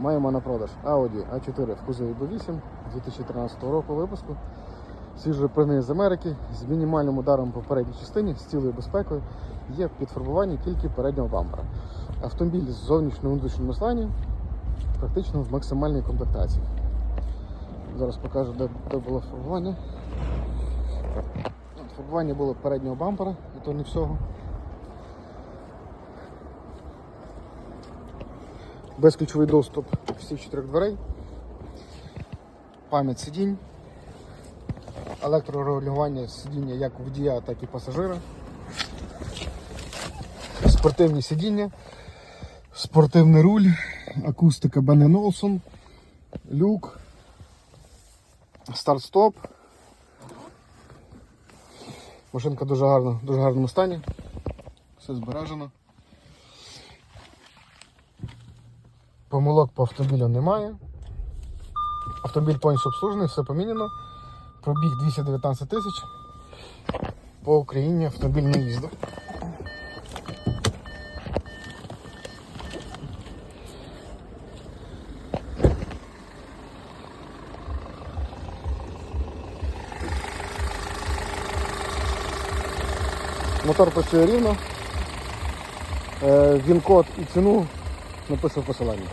Маємо на продаж Audi A4 в кузові B8 2013 року випуску. Свіжо пригнаний з Америки з мінімальним ударом по передній частині, з цілою безпекою. Є в підфарбуванні тільки переднього бампера. Автомобіль з зовнішньому внутрішньому стані практично в максимальній комплектації. Зараз покажу, де, де було фарбування. Фарбування було переднього бампера, і то не всього. Безключовий доступ всіх чотирьох дверей, пам'ять сидінь, електрорегулювання сидіння як водія, так і пасажира, спортивні сидіння, спортивний руль, акустика Бен Олсон, люк, старт-стоп. Машинка дуже гарна, дуже гарному стані. Все збережено. Помилок по автомобілю немає. Автомобіль повністю обслужений, все поміняно. Пробіг 219 тисяч. По Україні автомобіль не їздив. Мотор працює рівно. Е, Він код і ціну написав посилання.